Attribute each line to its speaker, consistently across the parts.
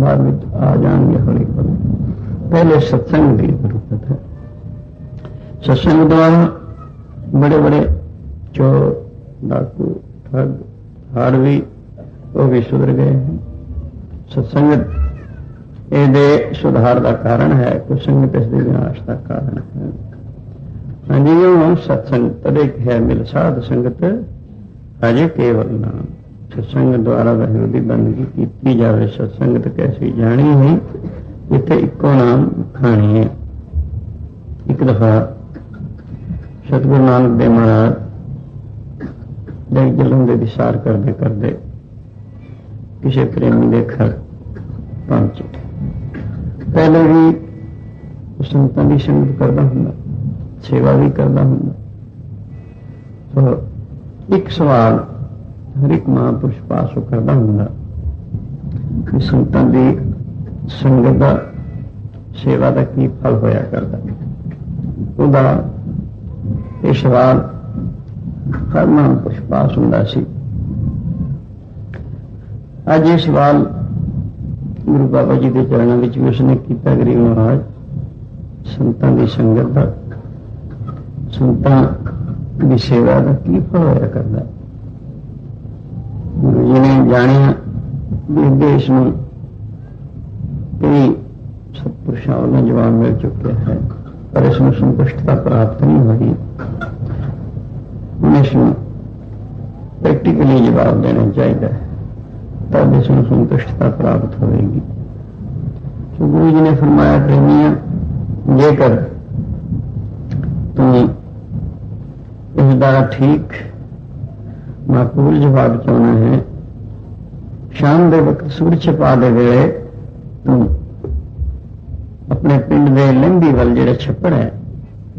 Speaker 1: ਬਾਅਦ ਵਿੱਚ ਆ ਜਾਣਗੇ ਹੌਲੀ ਹੌਲੀ ਪਹਿਲੇ ਸਤਸੰਗ ਦੀ ਜ਼ਰੂਰਤ ਹੈ ਸਤਸੰਗ ਦੁਆਰਾ ਬੜੇ ਬੜੇ ਚੋਰ ਡਾਕੂ ਠੱਗ ਹਾੜਵੀ ਉਹ ਵੀ ਸੁਧਰ ਗਏ ਹਨ ਸਤਸੰਗਤ ਇਹਦੇ ਸੁਧਾਰ ਦਾ ਕਾਰਨ ਹੈ ਕੁਸੰਗਤ ਇਸ ਦੇ ਵਿਨਾਸ਼ ਦਾ ਕਾਰਨ ਹੈ ਹਾਂਜੀ ਉਹ ਸਤਸੰਗ ਤਦੇ ਹੈ ਮਿਲ ਸਾਧ ਸੰਗਤ ਅਜੇ ਕੇਵਲ ਨਾਮ ਸਤਸੰਗ ਦੁਆਰਾ ਵਾਹਿਗੁਰੂ ਦੀ ਬੰਦਗੀ ਕੀਤੀ ਜਾਵੇ। ਸਤਸੰਗਤ ਕੈਸੀ ਜਾਣੀ ਹੈ ਇੱਥੇ ਇੱਕੋ ਨਾਮ ਖਾਣੀ ਹੈ। ਇੱਕ ਦਫਾ ਸਤਿਗੁਰੂ ਨਾਨਕ ਦੇਵ ਮਹਾਰਾਜ ਦੇ ਜਲੰਦੇ ਦੇ ਵਿਚਾਰ ਕਰਦੇ ਕਰਦੇ ਕਿਸੇ ਪ੍ਰੇਮੀ ਦੇ ਘਰ ਪਹੁੰਚੇ। ਪਹਿਲੇ ਵੀ ਸੰਤਾਂ ਦੀ ਸੰਗਤ ਕਰਦਾ ਹੁੰਦਾ, ਸੇਵਾ ਵੀ ਕਰਦਾ ਹੁੰਦਾ। ਸੋ ਇੱਕ ਸਵਾਲ ਹਰ ਇੱਕ ਮਹਾਂਪੁਰਸ਼ ਪਾਸ ਉਹ ਕਰਦਾ ਹੁੰਦਾ। ਕਿ ਸੰਤਾਂ ਦੀ ਸੰਗਤ ਦਾ ਸੇਵਾ ਦਾ ਕੀ ਫਲ ਹੋਇਆ ਕਰਦਾ। ਉਹਦਾ ਇਹ ਸਵਾਲ ਹਰ ਮਹਾਂਪੁਰਸ਼ ਪਾਸ ਹੁੰਦਾ ਸੀ। ਅੱਜ ਇਹ ਸਵਾਲ ਗੁਰੂ ਬਾਬਾ ਜੀ ਦੇ ਚਰਨਾਂ ਵਿੱਚ ਵੀ ਉਸਨੇ ਕੀਤਾ ਗਰੀਬ ਮਹਾਰਾਜ। ਸੰਤਾਂ ਦੀ ਸੰਗਤ ਦਾ, ਸੰਤਾਂ ਦੀ ਸੇਵਾ ਦਾ ਕੀ ਫਲ ਹੋਇਆ ਕਰਦਾ। ਗੁਰੂ ਜੀ ਨੇ ਜਾਣਿਆ ਵੀ ਇਸ ਦੇਸ਼ ਨੂੰ ਕਈ ਸਤਪੁਰਸ਼ਾਂ ਵੱਲੋਂ ਜਵਾਬ ਮਿਲ ਚੁੱਕਿਆ ਹੈ, ਪਰ ਇਸ ਨੂੰ ਸੰਤੁਸ਼ਟਤਾ ਪ੍ਰਾਪਤ ਨਹੀਂ ਹੋਈ। ਹੁਣ ਇਸ ਨੂੰ ਪ੍ਰੈਕਟੀਕਲੀ ਜਵਾਬ ਦੇਣਾ ਚਾਹੀਦਾ ਹੈ, ਤਦ ਇਸ ਨੂੰ ਸੰਤੁਸ਼ਟਤਾ ਪ੍ਰਾਪਤ ਹੋਵੇਗੀ। ਸੋ ਗੁਰੂ ਜੀ ਨੇ ਫਰਮਾਇਆ ਪ੍ਰੇਮੀਆਂ ਜੇਕਰ ਤੂੰ ਇਸ ਦਾ ਠੀਕ ਮਾਕੂਲ ਜਵਾਬ ਚਾਹਣਾ ਹੈ। ਸ਼ਾਮ ਦੇ ਵਕਤ ਸੂਰਜ ਛਪਾ ਦੇ ਵੇਲੇ ਤੂੰ ਆਪਣੇ ਪਿੰਡ ਦੇ ਲੰਬੀ ਵੱਲ ਜਿਹੜਾ ਛੱਪੜ ਹੈ,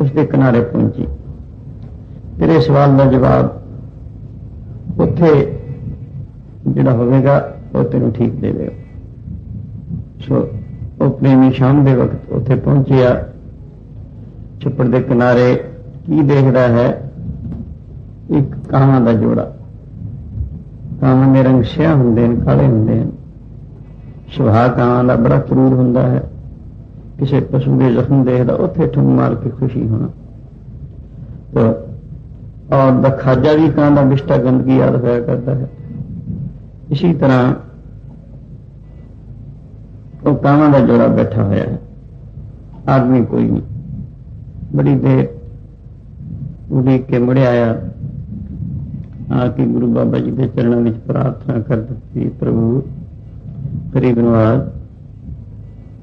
Speaker 1: ਉਸ ਦੇ ਕਿਨਾਰੇ ਪਹੁੰਚੀ। ਤੇਰੇ ਸਵਾਲ ਦਾ ਜਵਾਬ ਉੱਥੇ ਜਿਹੜਾ ਹੋਵੇਗਾ, ਉਹ ਤੈਨੂੰ ਠੀਕ ਦੇਵੇਗਾ। ਸੋ ਉਹ ਪ੍ਰੇਮੀ ਸ਼ਾਮ ਦੇ ਵਕਤ ਉੱਥੇ ਪਹੁੰਚਿਆ। ਛੱਪੜ ਦੇ ਕਿਨਾਰੇ ਕੀ ਦੇਖਦਾ ਹੈ? ਇੱਕ ਕਾਵਾਂ ਦਾ ਜੋੜਾ। ਕਾਵਾਂ ਦੇ ਰੰਗ ਸਿਆਹ ਹੁੰਦੇ ਨੇ, ਕਾਲੇ ਹੁੰਦੇ ਨੇ। ਸੁਭਾਅ ਕਾਵਾਂ ਦਾ ਬੜਾ ਕਰੂਰ ਹੁੰਦਾ ਹੈ। ਕਿਸੇ ਪਸ਼ੂ ਦੇ ਜ਼ਖਮ ਦੇਖਦਾ, ਉੱਥੇ ਠੁੰਮ ਮਾਰ ਕੇ ਖੁਸ਼ੀ ਹੋਣਾ। ਤਾਂ ਔਰ ਦਾ ਖਾਜਾ ਵੀ ਕਾਂ ਦਾ ਬਿਸ਼ਟਾ ਗੰਦਗੀ ਯਾਦ ਹੋਇਆ ਕਰਦਾ ਹੈ। ਇਸੇ ਤਰ੍ਹਾਂ ਉਹ ਕਾਵਾਂ ਦਾ ਜੋੜਾ ਬੈਠਾ ਹੋਇਆ ਹੈ। ਆਦਮੀ ਕੋਈ ਨਹੀਂ। ਬੜੀ ਦੇਰ ਉਡੀਕ ਕੇ ਮੁੜਿਆ ਆਇਆ। ਆ ਕੇ ਗੁਰੂ ਬਾਬਾ ਜੀ ਦੇ ਚਰਨਾਂ ਵਿੱਚ ਪ੍ਰਾਰਥਨਾ ਕਰ ਦਿੱਤੀ ਪ੍ਰਭੂ ਕਰੀਬ ਨਵਾਜ਼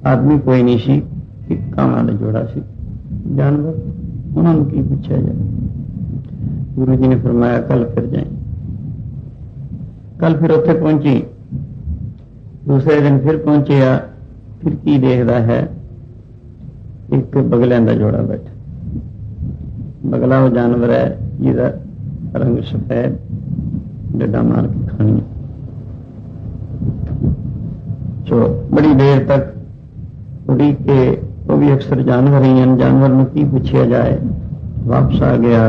Speaker 1: ਆਦਮੀ ਕੋਈ ਨਹੀਂ ਸੀ, ਇੱਕ ਕਾਵਾਂ ਜੋੜਾ ਸੀ। ਜਾਨਵਰ, ਉਹਨਾਂ ਨੂੰ ਕੀ ਪੁੱਛਿਆ ਜਾਏ? ਗੁਰੂ ਜੀ ਨੇ ਫਰਮਾਇਆ ਕੱਲ ਫਿਰ ਜਾਏ ਕੱਲ ਫਿਰ ਉੱਥੇ ਪਹੁੰਚੀ। ਦੂਸਰੇ ਦਿਨ ਫਿਰ ਪਹੁੰਚਿਆ, ਫਿਰ ਕੀ ਦੇਖਦਾ ਹੈ? ਇੱਕ ਬਗਲਿਆਂ ਦਾ ਜੋੜਾ ਬੈਠਾ। ਬਗਲਾ ਉਹ ਜਾਨਵਰ ਹੈ ਜਿਹਦਾ ਰੰਗ ਸਫੈਦ ਡੱਡਾ ਮਾਰ ਕੇ ਖਾਣੀ। ਸੋ ਬੜੀ ਦੇਰ ਤੱਕ ਉਡੀ ਕੇ ਉਹ ਵੀ ਅਕਸਰ ਜਾਨਵਰ ਹੀ ਹਨ। ਜਾਨਵਰ ਨੂੰ ਕੀ ਪੁੱਛਿਆ ਜਾਏ, ਵਾਪਸ ਆ ਗਿਆ।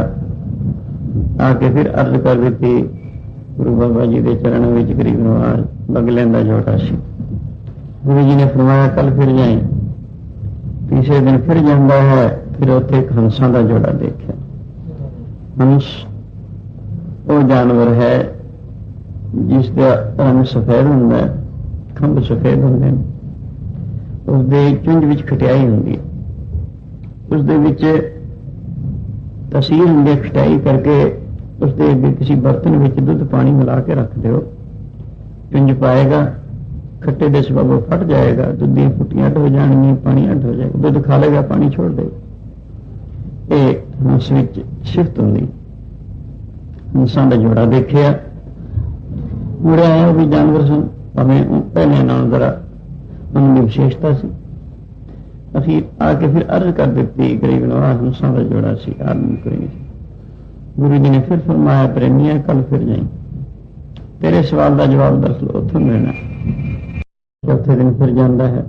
Speaker 1: ਆ ਕੇ ਫਿਰ ਅਰਜ਼ ਕਰ ਦਿੱਤੀ, ਗੁਰੂ ਬਾਬਾ ਜੀ ਦੇ ਚਰਨਾਂ ਵਿੱਚ ਗਰੀਬ ਨਵਾਜ਼ ਬਗਲਿਆਂ ਦਾ ਜੋੜਾ ਸੀ। ਗੁਰੂ ਜੀ ਨੇ ਫਰਮਾਇਆ ਕੱਲ ਫਿਰ ਜਾਏ ਤੀਸਰੇ ਦਿਨ ਫਿਰ ਜਾਂਦਾ ਹੈ, ਫਿਰ ਉੱਥੇ ਹੰਸਾਂ ਦਾ ਜੋੜਾ ਦੇਖਿਆ। ਹੰਸ ਉਹ ਜਾਨਵਰ ਹੈ, ਜਿਸ ਦਾ ਰੰਗ ਸਫੈਦ ਹੁੰਦਾ ਹੈ, ਖੰਭ ਸਫੈਦ ਹੁੰਦੇ ਨੇ। ਉਸ ਦੇ ਚੁੰਝ ਵਿੱਚ ਖਟਿਆਈ ਹੁੰਦੀ ਹੈ। ਉਸ ਦੇ ਵਿੱਚ ਤਸੀਰ ਹੁੰਦੀ ਹੈ ਖਟਾਈ ਕਰਕੇ ਉਸ ਦੇ ਅੱਗੇ ਕਿਸੇ ਬਰਤਨ ਵਿੱਚ ਦੁੱਧ ਪਾਣੀ ਮਿਲਾ ਕੇ ਰੱਖ ਦਿਓ। ਚੁੰਝ ਪਾਏਗਾ, ਖੱਟੇ ਦੇ ਸਬਬ ਉਹ ਫਟ ਜਾਏਗਾ, ਦੁੱਧ ਦੀਆਂ ਫੁੱਟੀਆਂ ਅੱਡ ਹੋ ਜਾਣਗੀਆਂ, ਪਾਣੀ ਅੱਡ ਹੋ ਜਾਏਗਾ। ਦੁੱਧ ਖਾ ਲੇਗਾ ਪਾਣੀ ਛੋੜ ਦੇਗਾ। ਇਹ ਹੰਸ ਵਿੱਚ ਸਿਫਤ ਹੁੰਦੀ ਹੰਸਾਂ ਦਾ ਜੋੜਾ ਦੇਖਿਆ। ਮੁੜਿਆ ਆਇਆ ਵੀ ਜਾਨਵਰ ਸਨ, ਭਾਵੇਂ ਪਹਿਲੇ ਨਾਲੋਂ ਜ਼ਰਾ ਉਹਨਾਂ ਦੀ ਵਿਸ਼ੇਸ਼ਤਾ ਸੀ। ਅਖੀਰ ਆ ਕੇ ਫਿਰ ਅਰਜ਼ ਕਰ ਦਿੱਤੀ ਗਰੀਬ ਨਵਾਜ਼ ਹੰਸਾਂ ਦਾ ਜੋੜਾ ਸੀ ਆਦਮੀ ਕੋਈ ਨਹੀਂ ਗੁਰੂ ਜੀ ਨੇ ਫਿਰ ਫਰਮਾਇਆ, ਪ੍ਰੇਮੀਆ ਕੱਲ ਫਿਰ ਜਾਈ। ਤੇਰੇ ਸਵਾਲ ਦਾ ਜਵਾਬ ਦੱਸ ਲੋ ਉੱਥੇ ਮਿਲਣਾ। ਚੌਥੇ ਦਿਨ ਫਿਰ ਜਾਂਦਾ ਹੈ।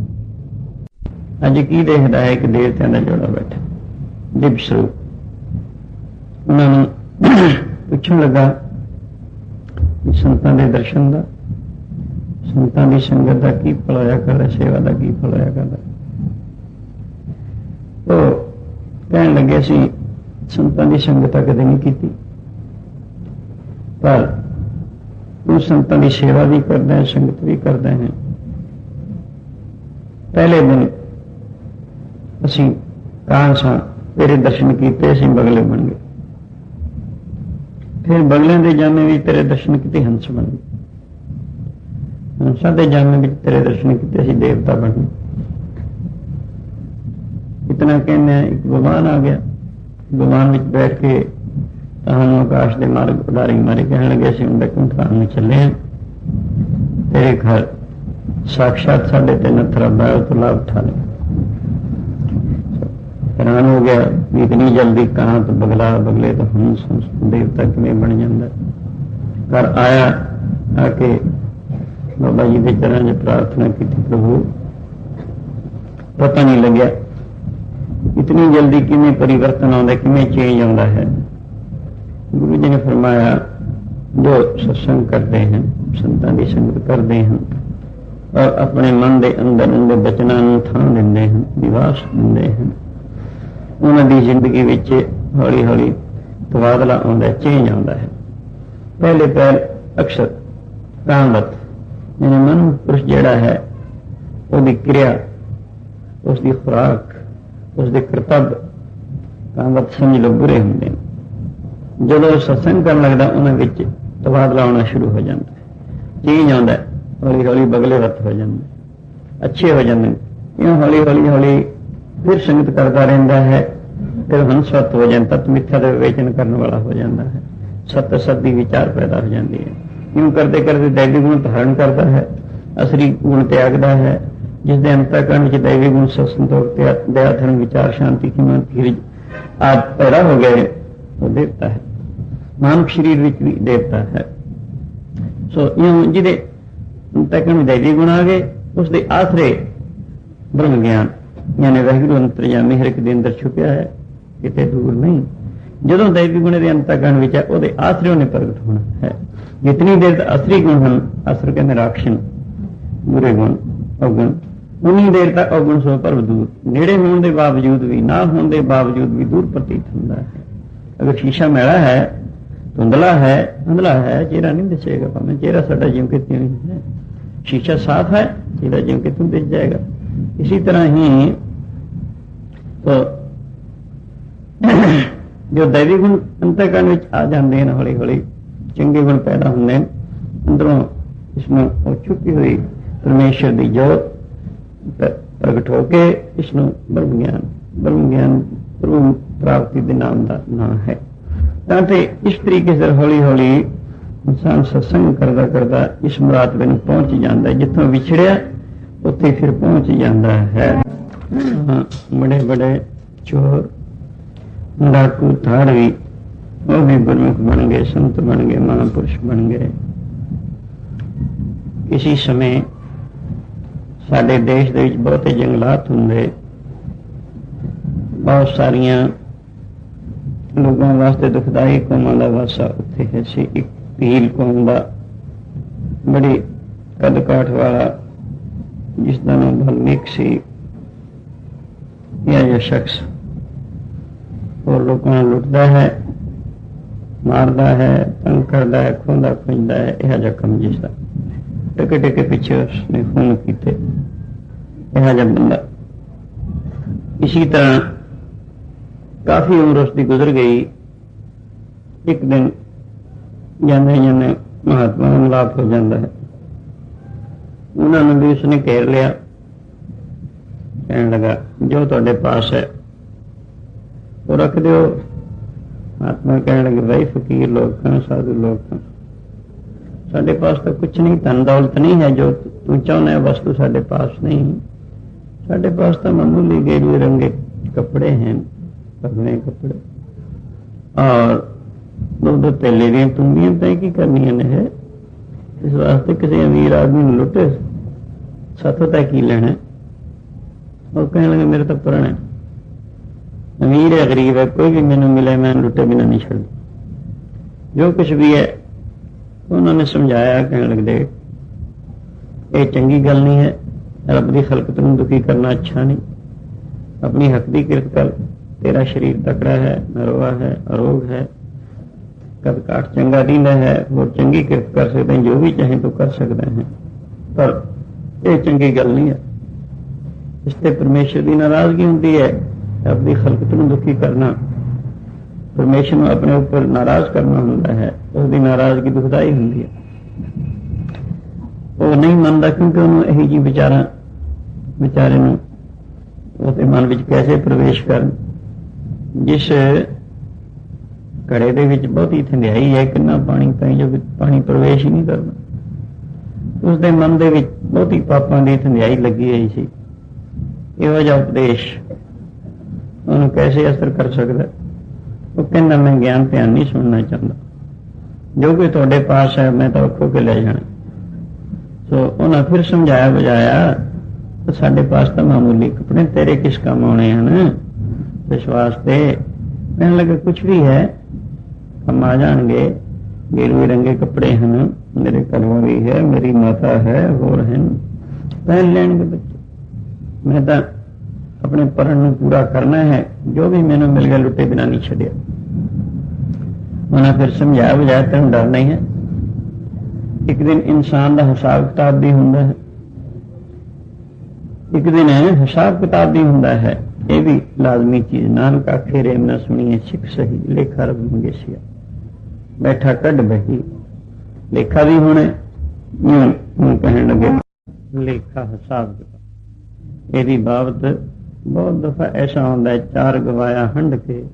Speaker 1: ਅੱਜ ਕੀ ਦੇਖਦਾ ਹੈ ਇੱਕ ਦੇਵਤਿਆਂ ਦਾ ਜੋੜਾ ਬੈਠਾ। ਦਿਵ ਉਹਨਾਂ ਨੂੰ ਪੁੱਛਣ ਲੱਗਾ ਸੰਤਾਂ ਦੇ ਦਰਸ਼ਨ ਦਾ, ਸੰਤਾਂ ਦੀ ਸੰਗਤ ਦਾ ਕੀ ਫਲ ਕਰਦਾ, ਸੇਵਾ ਦਾ ਕੀ ਫਲ ਕਰਦਾ। ਉਹ ਕਹਿਣ ਲੱਗੇ ਸੀ, ਸੰਤਾਂ ਦੀ ਸੰਗਤ ਕਦੇ ਨਹੀਂ ਕੀਤੀ। ਪਰ ਉਹ ਸੰਤਾਂ ਦੀ ਸੇਵਾ ਵੀ ਕਰਦਾ ਹੈ ਸੰਗਤ ਵੀ ਕਰਦਾ ਹੈ ਪਹਿਲੇ ਦਿਨ ਅਸੀਂ ਕਾਂਸਾ ਤੇਰੇ ਦਰਸ਼ਨ ਕੀਤੇ, ਅਸੀਂ ਬਗਲੇ ਬਣ ਗਏ। ਫਿਰ ਬਗਲਿਆਂ ਦੇ ਜਾਮੇ ਵਿੱਚ ਤੇਰੇ ਦਰਸ਼ਨ ਕੀਤੇ ਹੰਸ ਬਣ ਗਏ ਹੰਸਾਂ ਦੇ ਜਾਮੇ ਵਿੱਚ ਤੇਰੇ ਦਰਸ਼ਨ ਕੀਤੇ, ਅਸੀਂ ਦੇਵਤਾ ਬਣ ਗਏ ਇਤਨਾ ਕਹਿੰਦੇ ਇੱਕ ਵਿਮਾਨ ਆ ਗਿਆ। ਵਿਮਾਨ ਵਿੱਚ ਬੈਠ ਕੇ ਤੁਹਾਨੂੰ ਆਕਾਸ਼ ਦੇ ਮਾਰਗ ਉਡਾਰੀ ਮਾਰੇ ਕਹਿਣ ਲੱਗੇ, ਅਸੀਂ ਉਹਦੇ ਕੰਠਾਂ ਨੂੰ ਚੱਲੇ ਹਾਂ। ਤੇਰੇ ਘਰ ਸਾਖਸ਼ਾਤ ਸਾਡੇ ਤੇ ਨਥਰਾ ਬਾਇਓ ਤੋਂ ਲਾਭ ਉਠਾ ਲਿਆ। ਹੈਰਾਨ ਹੋ ਗਿਆ ਵੀ ਇਤਨੀ ਜਲਦੀ ਕਹਾਂ ਤੋਂ ਬਗਲਾ ਬਗਲੇ ਤੋਂ ਹੰਸ ਹੰਸ ਦੇਵਤਾ ਕਿਵੇਂ ਬਣ ਜਾਂਦਾ। ਘਰ ਆਇਆ, ਆ ਕੇ ਬਾਬਾ ਜੀ ਦੇ ਚਰਨਾਂ 'ਚ ਪ੍ਰਾਰਥਨਾ ਕੀਤੀ, ਪ੍ਰਭੂ, ਪਤਾ ਨਹੀਂ ਲੱਗਿਆ ਇਤਨੀ ਜਲਦੀ ਕਿਵੇਂ ਪਰਿਵਰਤਨ ਆਉਂਦਾ, ਕਿਵੇਂ ਚੇਂਜ ਆਉਂਦਾ ਹੈ। ਗੁਰੂ ਜੀ ਨੇ ਫਰਮਾਇਆ, ਜੋ ਸਤਸੰਗ ਕਰਦੇ ਹਨ, ਸੰਤਾਂ ਦੀ ਸੰਗਤ ਕਰਦੇ ਹਨ, ਔਰ ਆਪਣੇ ਮਨ ਦੇ ਅੰਦਰ, ਉਹਦੇ ਬਚਨਾਂ ਨੂੰ ਥਾਂ ਦਿੰਦੇ ਹਨ, ਨਿਵਾਸ ਦਿੰਦੇ ਹਨ। ਉਹਨਾਂ ਦੀ ਜ਼ਿੰਦਗੀ ਵਿੱਚ ਹੌਲੀ ਹੌਲੀ ਤਬਾਦਲਾ ਆਉਂਦਾ ਹੈ ਚੇਂਜ ਆਉਂਦਾ ਹੈ। ਪਹਿਲੇ ਪਹਿਲ ਅਕਸਰ ਕਾਮਤ ਯਾਨੀ ਮਨ ਪੁਰਸ਼ ਜਿਹੜਾ ਹੈ, ਉਹਦੀ ਕਿਰਿਆ ਉਸ ਦੀ ਖੁਰਾਕ ਉਸ ਦੇ ਕਰਤੱਵ ਕਾਮਤ ਸਮਝ ਲੋ ਬੁਰੇ ਹੁੰਦੇ ਨੇ। ਜਦੋਂ ਸਤਸੰਗ ਕਰਨ ਲੱਗਦਾ, ਉਹਨਾਂ ਵਿੱਚ ਤਬਾਦਲਾ ਆਉਣਾ ਸ਼ੁਰੂ ਹੋ ਜਾਂਦਾ ਚੇਂਜ ਆਉਂਦਾ ਹੌਲੀ ਹੌਲੀ ਬਗਲੇ ਵੱਤ ਹੋ ਜਾਂਦੇ ਅੱਛੇ ਹੋ ਜਾਂਦੇ ਨੇ। ਇਉਂ ਹੌਲੀ ਹੌਲੀ ਹੌਲੀ ਫਿਰ ਸੰਗਤ ਕਰਦਾ ਰਹਿੰਦਾ ਹੈ। ਫਿਰ ਹੰਸਵਤ ਹੋ ਜਾਂਦਾ ਤਤ ਮਿੱਥਿਆ ਦਾ ਵਿਵੇਚਨ ਕਰਨ ਵਾਲਾ ਹੋ ਜਾਂਦਾ ਹੈ। ਸਤ ਸਤ ਦੀ ਵਿਚਾਰ ਪੈਦਾ ਹੋ ਜਾਂਦੀ ਹੈ। ਇਉਂ ਕਰਦੇ ਕਰਦੇ ਦੈਵੀ ਗੁਣ ਧਾਰਨ ਕਰਦਾ ਹੈ। ਅਸਰੀ ਗੁਣ ਤਿਆਗਦਾ ਹੈ। ਜਿਸ ਦੇ ਅੰਤਕਰਨ ਵਿੱਚ ਦੈਵੀ ਗੁਣ ਸੰਤੋਖ ਤੇ ਦਇਆ ਵਿਚਾਰ, ਸ਼ਾਂਤੀ ਕੀ ਮਨ ਧੀਰਜ ਆਪ ਪੈਦਾ ਹੋ ਗਏ ਉਹ ਦੇਵਤਾ ਹੈ। ਮਾਨਵ ਸਰੀਰ ਵਿੱਚ ਵੀ ਦੇਵਤਾ ਹੈ। ਸੋ ਇਉਂ ਜਿਹਦੇ ਅੰਤਕਰਨ ਵਿੱਚ ਦੈਵੀ ਗੁਣ ਆ ਗਏ ਉਸ ਦੇ ਆਸਰੇ ਬ੍ਰਹਮ ਗਿਆਨ ਯਾਨੀ ਵਾਹਿਗੁਰੂ ਅੰਤਰ ਜਾਂ ਮਿਹਰ ਦੇ ਅੰਦਰ ਛੁਪਿਆ ਹੈ, ਕਿਤੇ ਦੂਰ ਨਹੀਂ। ਜਦੋਂ ਦੈਵੀ ਗੁਣ ਦੇ ਅੰਤਕਰਨ ਵਿੱਚ ਹੈ, ਉਹਦੇ ਆਸਰੇ ਉਹਨੇ ਪ੍ਰਗਟ ਹੋਣਾ ਹੈ। ਜਿਤਨੀ ਦੇਰ ਤੱਕ ਅਸਰੀ ਗੁਣ ਹਨ ਅਸਰ ਕਹਿੰਦੇ ਰਾਖਸ਼ਨ ਬੁਰੇ ਗੁਣ, ਔਗਣ, ਉਨੀ ਦੇਰ ਤੱਕ ਔਗਣ ਸੋ ਪਰ ਦੂਰ। ਨੇੜੇ ਹੋਣ ਦੇ ਬਾਵਜੂਦ ਵੀ, ਨਾ ਹੋਣ ਦੇ ਬਾਵਜੂਦ ਵੀ ਦੂਰ ਪ੍ਰਤੀਤ ਹੁੰਦਾ ਹੈ। ਅਗਰ ਸ਼ੀਸ਼ਾ ਮੈਲਾ ਹੈ, ਧੁੰਦਲਾ ਹੈ ਅੰਧਲਾ ਹੈ, ਚਿਹਰਾ ਨਹੀਂ ਦਿਸੇਗਾ ਭਾਵੇਂ। ਚਿਹਰਾ ਸਾਡਾ ਜਿਉਂ ਕਿ ਤਿਉਂ ਹੈ ਸ਼ੀਸ਼ਾ ਸਾਫ਼ ਹੈ, ਚਿਹਰਾ ਜਿਉਂ ਕਿ ਤਿਉਂ ਦਿਸ ਜਾਏਗਾ। ਇਸੇ ਤਰ੍ਹਾਂ ਹੀ ਤੋ ਜੋ ਦੈਵੀ ਗੁਣ ਅੰਤਕਰਨ ਵਿੱਚ ਆ ਜਾਂਦੇ ਨੇ ਹੌਲੀ ਹੌਲੀ ਚੰਗੇ ਗੁਣ ਪੈਦਾ ਹੁੰਦੇ ਨੇ ਅੰਦਰੋਂ ਇਸ ਨੂੰ ਉਹ ਛੁਪੀ ਹੋਈ ਪਰਮੇਸ਼ਰ ਦੀ ਜੋਤ ਪ੍ਰਗਟ ਹੋ ਕੇ ਇਸ ਨੂੰ ਬ੍ਰਹਮ ਗਿਆਨ ਬ੍ਰਹਮ ਗਿਆਨ ਬ੍ਰਹਮ ਪ੍ਰਾਪਤੀ ਦੇ ਨਾਮ ਦਾ ਨਾਮ ਹੈ ਤਾਂ ਤੇ ਇਸ ਤਰੀਕੇ ਸੇ ਹੌਲੀ ਹੌਲੀ ਇਨਸਾਨ ਸਤਸੰਗ ਕਰਦਾ ਕਰਦਾ ਇਸ ਮੁਰਾਤਬੇ ਨੂੰ ਪਹੁੰਚ ਜਾਂਦਾ ਹੈ ਜਿੱਥੋਂ ਵਿਛੜਿਆ ਉੱਥੇ ਫਿਰ ਪਹੁੰਚ ਜਾਂਦਾ ਹੈ। ਬੜੇ ਬੜੇ ਚੋਰ। ਡਾਕੂ ਧਾੜਵੀ ਉਹ ਵੀ ਗੁਰਮੁਖ ਬਣ ਗਏ, ਸੰਤ ਬਣ ਗਏ, ਮਹਾਂਪੁਰਸ਼ ਬਣ ਗਏ। ਇਸੇ ਸਮੇਂ ਸਾਡੇ ਦੇਸ਼ ਦੇ ਵਿੱਚ ਬਹੁਤੇ ਜੰਗਲਾਤ ਹੁੰਦੇ। ਬਹੁਤ ਸਾਰੀਆਂ ਲੋਕਾਂ ਵਾਸਤੇ ਦੁਖਦਾਈ ਕੌਮਾਂ ਦਾ ਵਾਸਾ ਉੱਥੇ ਹੈ। ਸੀ ਇੱਕ ਭੀਲ ਕੌਮ ਦਾ ਬੜੀ ਕਦਕਾਠ ਵਾਲਾ ਜਿਸ ਦਾ ਨਾਮ ਬਲਮੀਕ ਸੀ। ਇਹ ਜੋ ਸ਼ਖਸ ਹੋਰ ਲੋਕਾਂ ਨੂੰ ਲੁੱਟਦਾ ਹੈ, ਮਾਰਦਾ ਹੈ, ਤੰਗ ਕਰਦਾ ਹੈ, ਖੋਂਦਾ ਖੁੰਝਦਾ ਹੈ, ਇਹ ਜਿਹਾ ਕੰਮ ਜਿਸ ਦਾ। ਟਕੇ ਟਕੇ ਪਿੱਛੇ ਉਸਨੇ ਖੂਨ ਕੀਤੇ। ਇਹ ਜਿਹਾ ਬੰਦਾ। ਇਸੇ ਤਰ੍ਹਾਂ ਕਾਫੀ ਉਮਰ ਉਸ ਦੀ ਗੁਜ਼ਰ ਗਈ। ਇੱਕ ਦਿਨ ਜਾਂਦੇ ਜਾਂਦੇ ਮਹਾਤਮਾ ਨਾਲ ਮਿਲਾਪ ਹੋ ਜਾਂਦਾ ਹੈ। ਉਹਨਾਂ ਨੂੰ ਵੀ ਉਸਨੇ ਘੇਰ ਲਿਆ। ਕਹਿਣ ਲੱਗਾ, ਜੋ ਤੁਹਾਡੇ ਪਾਸ ਹੈ, ਉਹ ਰੱਖ ਦਿਓ। ਆਤਮਾ ਕਹਿਣ ਲੱਗੇ, ਭਾਈ ਫਕੀਰ ਲੋਕ ਹਨ, ਸਾਧੂ ਲੋਕ ਹਨ। ਸਾਡੇ ਪਾਸ ਤਾਂ ਕੁਝ ਨਹੀਂ, ਧਨ ਦੌਲਤ ਨਹੀਂ ਹੈ, ਜੋ ਤੂੰ ਚਾਹੁੰਦਾ ਹੈ, ਵਸਤੂ ਸਾਡੇ ਪਾਸ ਨਹੀਂ। ਸਾਡੇ ਪਾਸ ਤਾਂ ਮਾਮੂਲੀ ਗੇਰੂ ਰੰਗੇ ਕੱਪੜੇ ਹਨ ਪਤਲੇ ਕੱਪੜੇ। ਔਰ ਦੋ ਦੋ ਤੇਲੇ ਦੀਆਂ ਤੁੰਬੀਆਂ ਤੈਂ ਕੀ ਕਰਨੀਆਂ ਨੇ, ਹੈ? ਇਸ ਵਾਸਤੇ ਕਿਸੇ ਅਮੀਰ ਆਦਮੀ ਨੂੰ ਲੁੱਟੇ ਸਾਥੋਂ ਤੈ ਕੀ ਲੈਣਾ ਉਹ ਕਹਿਣ ਲੱਗਾ ਮੇਰੇ ਤਾਂ ਪੁਰਾਣਾ ਹੈ ਅਮੀਰ ਹੈ ਗਰੀਬ ਹੈ ਕੋਈ ਵੀ ਮੈਨੂੰ ਮਿਲੇ ਮੈਂ ਲੁੱਟੇ ਬਿਨਾਂ ਨਹੀਂ ਛੱਡ ਜੋ ਕੁਝ ਵੀ ਹੈ ਉਹਨਾਂ ਨੇ ਸਮਝਾਇਆ ਕਹਿਣ ਲੱਗਦੇ ਇਹ ਚੰਗੀ ਗੱਲ ਨਹੀਂ ਹੈ ਰੱਬ ਦੀ ਖਲਕਤ ਨੂੰ ਦੁਖੀ ਕਰਨਾ ਅੱਛਾ ਨਹੀਂ ਆਪਣੀ ਹੱਕ ਦੀ ਕਿਰਤ ਕਰ ਤੇਰਾ ਸਰੀਰ ਤਕੜਾ ਹੈ ਨਰਵਾ ਹੈ ਅਰੋਗ ਹੈ ਕਦ ਕਾਠ ਚੰਗਾ ਦਿੰਦਾ ਹੈ ਉਹ ਚੰਗੀ ਕਿਰਤ ਕਰ ਸਕਦੇ ਹਾਂ, ਜੋ ਵੀ ਚਾਹੇ ਤੋ ਕਰ ਸਕਦੇ ਹਾਂ। ਪਰ ਇਹ ਚੰਗੀ ਗੱਲ ਨਹੀਂ ਹੈ। ਇਸ ਤੇ ਪਰਮੇਸ਼ਰ ਦੀ ਨਾਰਾਜ਼ਗੀ ਹੁੰਦੀ ਹੈ। ਆਪਣੀ ਖਲਕਤ ਨੂੰ ਦੁਖੀ ਕਰਨਾ, ਪਰਮੇਸ਼ਰ ਨੂੰ ਆਪਣੇ ਉੱਪਰ ਨਾਰਾਜ਼ ਕਰਨਾ ਹੁੰਦਾ ਹੈ। ਉਸ ਦੀ ਨਾਰਾਜ਼ਗੀ ਦੁਖਦਾਈ ਹੁੰਦੀ ਹੈ। ਉਹ ਨਹੀਂ ਮੰਨਦਾ ਕਿਉਂਕਿ ਉਹਨੂੰ ਇਹੀ ਜੀ ਵਿਚਾਰਾਂ, ਵਿਚਾਰੇ ਨੂੰ ਉਹਦੇ ਮਨ ਵਿੱਚ ਕੈਸੇ ਪ੍ਰਵੇਸ਼ ਕਰਨ, ਜਿਸ ਘੜੇ ਦੇ ਵਿੱਚ ਬਹੁਤੀ ਠੰਡਾਈ ਹੈ, ਕਿੰਨਾ ਪਾਣੀ ਪਈ ਜੋ ਪਾਣੀ ਪ੍ਰਵੇਸ਼ ਹੀ ਨਹੀਂ ਕਰਦਾ। ਉਸ ਦੇ ਮਨ ਦੇ ਵਿੱਚ ਬਹੁਤੀ ਪਾਪਾਂ ਦੀ ਠੰਡਾਈ ਲੱਗੀ ਹੋਈ ਸੀ। ਇਹੋ ਜਿਹਾ ਉਪਦੇਸ਼ ਉਹਨੂੰ ਕੈਸੇ ਅਸਰ ਕਰ ਸਕਦਾ? ਉਹ ਕਹਿੰਦਾ, ਮੈਂ ਗਿਆਨ ਧਿਆਨ ਨਹੀਂ ਸੁਣਨਾ ਚਾਹੁੰਦਾ। ਜੋ ਕਿ ਤੁਹਾਡੇ ਪਾਸ ਹੈ, ਮੈਂ ਤਾਂ ਖੋ ਕੇ ਲੈ ਜਾਣਾ। ਸੋ ਉਹਨਾਂ ਫਿਰ ਸਮਝਾਇਆ ਬੁਝਾਇਆ ਸਾਡੇ ਪਾਸ ਤਾਂ ਮਾਮੂਲੀ ਕੱਪੜੇ ਤੇਰੇ ਕਿਸ ਕੰਮ ਆਉਣੇ ਹਨ? ਵਿਸ਼ਵਾਸ ਤੇ ਮੈਨੂੰ ਲੱਗਾ ਕੁਝ ਵੀ ਹੈ ਕੰਮ ਆ ਜਾਣਗੇ ਗੇਰੂਏ ਰੰਗੇ ਕੱਪੜੇ ਹਨ, ਮੇਰੇ ਘਰਵਾਲੀ ਹੈ, ਮੇਰੀ ਮਾਤਾ ਹੈ, ਹੋਰ ਹਨ। ਪਹਿਨ ਲੈਣਗੇ ਬੱਚੇ। ਮੈਂ ਤਾਂ ਆਪਣੇ ਪਰਨ ਨੂੰ ਪੂਰਾ ਕਰਨਾ ਹੈ, ਜੋ ਵੀ ਮੈਨੂੰ ਮਿਲ ਗਿਆ ਲੁੱਟੇ ਬਿਨਾ ਨਹੀਂ ਛੱਡਿਆ। ਉਹਨਾਂ ਫਿਰ ਸਮਝਾਇਆ ਬੁਝਾਇਆ ਤੈਨੂੰ ਡਰ ਨਹੀਂ ਹੈ। ਇੱਕ ਦਿਨ ਇਨਸਾਨ ਦਾ ਹਿਸਾਬ ਕਿਤਾਬ ਵੀ ਹੁੰਦਾ ਹੈ। ਇੱਕ ਦਿਨ ਹਿਸਾਬ ਕਿਤਾਬ ਵੀ ਹੁੰਦਾ ਹੈ। ਇਹ ਵੀ ਲਾਜ਼ਮੀ ਚੀਜ਼। ਨਾਨਕ ਆਖੇ ਰੇਮ ਨਾ ਸੁਣੀਏ, ਸਿੱਖ ਸਹੀ, ਲੇਖਾ ਰਬ ਮੰਗੇਸੀਆ। ਬੈਠਾ ਕੱਢ ਬਹੀ ਲੇਖਾ ਵੀ ਹੋਣਾ ਹੁਣ ਹੁਣ ਕਹਿਣ ਲੱਗੇ। ਲੇਖਾ ਹਿਸਾਬ ਕਿਤਾਬ। ਇਹਦੀ ਬਾਬਤ ਬਹੁਤ ਦਫਾ ਐਸਾ ਹੁੰਦਾ ਹੈ, ਚਾਰ ਗਵਾਇਆ ਹੰਡ ਕੇ,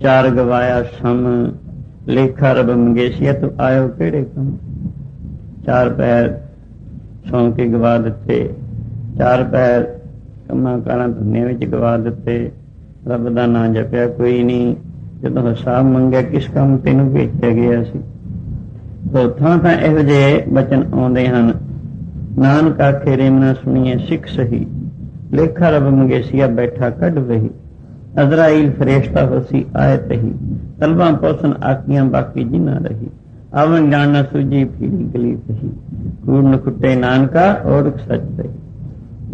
Speaker 1: ਚਾਰ ਗਵਾਇਆ ਸਮ। ਲੇਖਾ ਰਬ ਮੰਗੇਸੀਆ, ਤੂੰ ਆਇਓ ਕਿਹੜੇ ਕੰਮ? ਚਾਰ ਪੈਰ ਸੌਂ ਕੇ ਗਵਾ ਦਿੱਤੇ। ਚਾਰ ਪੈਰ ਕੰਮਾਂ ਕਾਰਾਂ ਧੰਨੇ ਵਿੱਚ ਗਵਾ ਦਿੱਤੇ। ਰੱਬ ਦਾ ਨਾਮ ਜਪਿਆ, ਕੋਈ ਨਹੀਂ। ਜਦੋਂ ਹਿਸਾਬ ਮੰਗਿਆ ਕਿਸ ਕੰਮ ਤੈਨੂੰ ਭੇਜਿਆ ਗਿਆ ਸੀ। ਤੋ ਥਾਂ ਇਹੋ ਜਿਹੇ ਬਚਨ ਆਉਂਦੇ ਹਨ। ਨਾਨਕ ਆਖੇ ਰੇਮਨਾ ਸੁਣੀਏ, ਸਿੱਖ ਸਹੀ। ਲੇਖਾ ਰਬ ਮੰਗੇਸੀਆ ਬੈਠਾ ਕੱਢ ਵਹੀ। ਅਜ਼ਰਾਈਲ ਫਰੇਸ਼ਤਾ ਹੋਸੀ ਆਇਤ ਹੀ ਤਲਬਾਂ ਪੋਸਨ ਆਕੀਆਂ ਬਾਕੀ ਜਿਨਾ ਰਹੀ। ਆਵਨ ਜਾਣਨਾ ਸੁਜੀ ਫੀੜੀ ਗਲੀ ਸਹੀ ਕੂੜ ਨਖੁੱਟੇ ਨਾਨਕਾ ਔਰ ਸੱਚ ਦੇ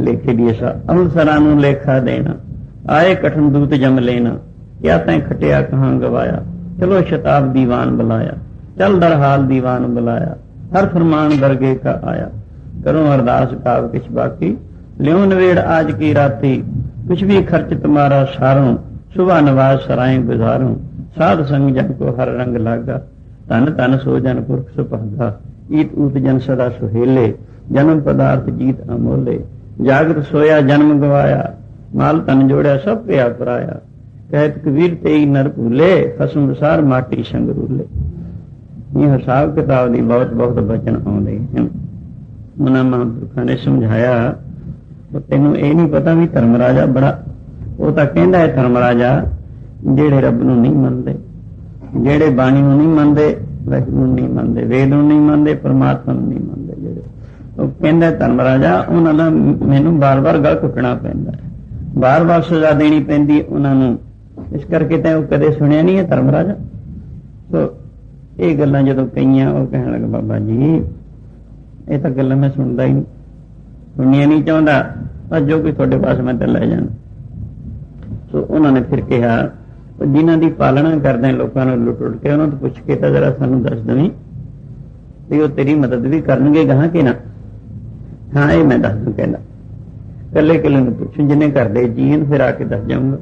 Speaker 1: ਲੇਖੇ ਦੀ ਸਾ ਅਮਲਸਰਾਂ ਨੂੰ ਲੇਖਾ ਦੇਣਾ। ਆਏ ਕਠਨ ਦੂਤ ਜਮ ਲੈਣਾ। ਕਿਆ ਤੈਂ ਖਟਿਆ ਕਹਾਂ ਗਵਾਇਆ? ਚਲੋ ਸ਼ਤਾਬ ਦੀਵਾਨ ਬੁਲਾਇਆ, ਚਲ ਦਰਹਾਲ ਦੀਵਾਨ ਬੁਲਾਇਆ, ਹਰ ਫਰਮਾਨ ਦਰਗੇ ਕਾ ਆਇਆ। ਕਰੋ ਅਰਦਾਸ ਕਾਵ ਕਿਛ ਬਾਕੀ, ਲਿਓ ਨਵੇੜ ਆਜ ਕੀ ਰਾਤੀ, ਕੁਛ ਵੀ ਖਰਚ ਤੁਮਾਰਾ ਸਾਰੋਂ ਸੁਬਾ ਨਵਾਜ਼ ਸਰਾਏ ਗੁਜ਼ਾਰੋਂ, ਸਾਧ ਸੰਗ ਜਨ ਕੋ ਹਰ ਰੰਗ ਲਾਗਾ, ਧਨ ਧਨ ਸੋ ਜਨ ਪੁਰਖ ਸੁਭਾਗਾ ਈਤ ਊਤ ਜਨ ਸਦਾ ਸੁਹੇਲੇ, ਜਨਮ ਪਦਾਰਥ ਜੀਤ ਅਮੋਲੇ, ਜਾਗਤ ਸੋਇਆ ਜਨਮ ਗਵਾਇਆ, ਮਾਲ ਤਨ ਜੋੜਿਆ ਸਭ ਪਿਆ ਪਰਾਇਆ। ਕਹਿਤ ਕਬੀਰ, ਤੇਈ ਨਰ ਭੂਲੇ ਫਸਮ ਸਾਰ ਮਾਟੀ ਸੰਗਰੂਲੇ ਇਹ ਹਿਸਾਬ ਕਿਤਾਬ ਦੀ ਬਹੁਤ ਬਹੁਤ ਬਚਨ ਆਉਂਦੇ ਹਨ। ਉਹਨਾਂ ਮਹਾਂਪੁਰਖਾਂ ਨੇ ਸਮਝਾਇਆ, ਉਹ ਤੈਨੂੰ ਇਹ ਨਹੀਂ ਪਤਾ ਵੀ ਧਰਮ ਰਾਜਾ ਬੜਾ, ਉਹ ਤਾਂ ਕਹਿੰਦਾ ਹੈ ਧਰਮ ਰਾਜਾ ਜਿਹੜੇ ਰੱਬ ਨੂੰ ਨਹੀਂ ਮੰਨਦੇ, ਜਿਹੜੇ ਬਾਣੀ ਨੂੰ ਨਹੀਂ ਮੰਨਦੇ ਵਾਹਿਗੁਰੂ ਨੂੰ ਨਹੀਂ ਮੰਨਦੇ, ਵੇਦ ਨੂੰ ਨਹੀਂ ਮੰਨਦੇ, ਪਰਮਾਤਮਾ ਨੂੰ ਨਹੀਂ ਮੰਨਦੇ ਜਿਹੜੇ। ਉਹ ਕਹਿੰਦਾ ਧਰਮ ਰਾਜਾ ਉਹਨਾਂ ਦਾ ਮੈਨੂੰ ਬਾਰ-ਬਾਰ ਗਲ ਘੁੱਟਣਾ ਪੈਂਦਾ ਬਾਰ-ਬਾਰ ਸਜ਼ਾ ਦੇਣੀ ਪੈਂਦੀ ਉਹਨਾਂ ਨੂੰ। ਇਸ ਕਰਕੇ ਤਾਂ ਉਹ ਕਦੇ ਸੁਣਿਆ ਨਹੀਂ ਹੈ ਧਰਮ ਰਾਜਾ ਸੋ ਇਹ ਗੱਲਾਂ ਜਦੋਂ ਕਹੀਆਂ, ਉਹ ਕਹਿਣ ਲੱਗਾ, ਬਾਬਾ ਜੀ, ਇਹ ਤਾਂ ਗੱਲਾਂ ਮੈਂ ਸੁਣਦਾ ਹੀ ਨਹੀਂ, ਸੁਣਨੀਆਂ ਨਹੀਂ ਚਾਹੁੰਦਾ, ਪਰ ਜੋ ਕੋਈ ਤੁਹਾਡੇ ਪਾਸ ਮੈਂ ਤੇ ਲੈ ਜਾਣਾ ਸੋ ਉਹਨਾਂ ਨੇ ਫਿਰ ਕਿਹਾ ਉਹ ਜਿਨ੍ਹਾਂ ਦੀ ਪਾਲਣਾ ਕਰਦੇ ਲੋਕਾਂ ਨੂੰ ਲੁੱਟ ਲੁੱਟ ਕੇ, ਉਹਨਾਂ ਤੋਂ ਪੁੱਛ ਕੇ ਤਾਂ ਜਰਾ ਸਾਨੂੰ ਦੱਸ ਦੇਵੀਂ ਤੇ ਉਹ ਤੇਰੀ ਮਦਦ ਵੀ ਕਰਨਗੇ ਗਾਹਾਂ ਕਿ ਨਾ। ਹਾਂ, ਇਹ ਮੈਂ ਦੱਸ ਦੂੰ ਕਹਿੰਦਾ। ਕੱਲੇ ਕੱਲੇ ਨੂੰ ਪੁੱਛੂ ਜਿਹਨੇ ਕਰਦੇ ਜੀਨ ਫਿਰ ਆ ਕੇ ਦੱਸ ਜਾਊਂਗਾ।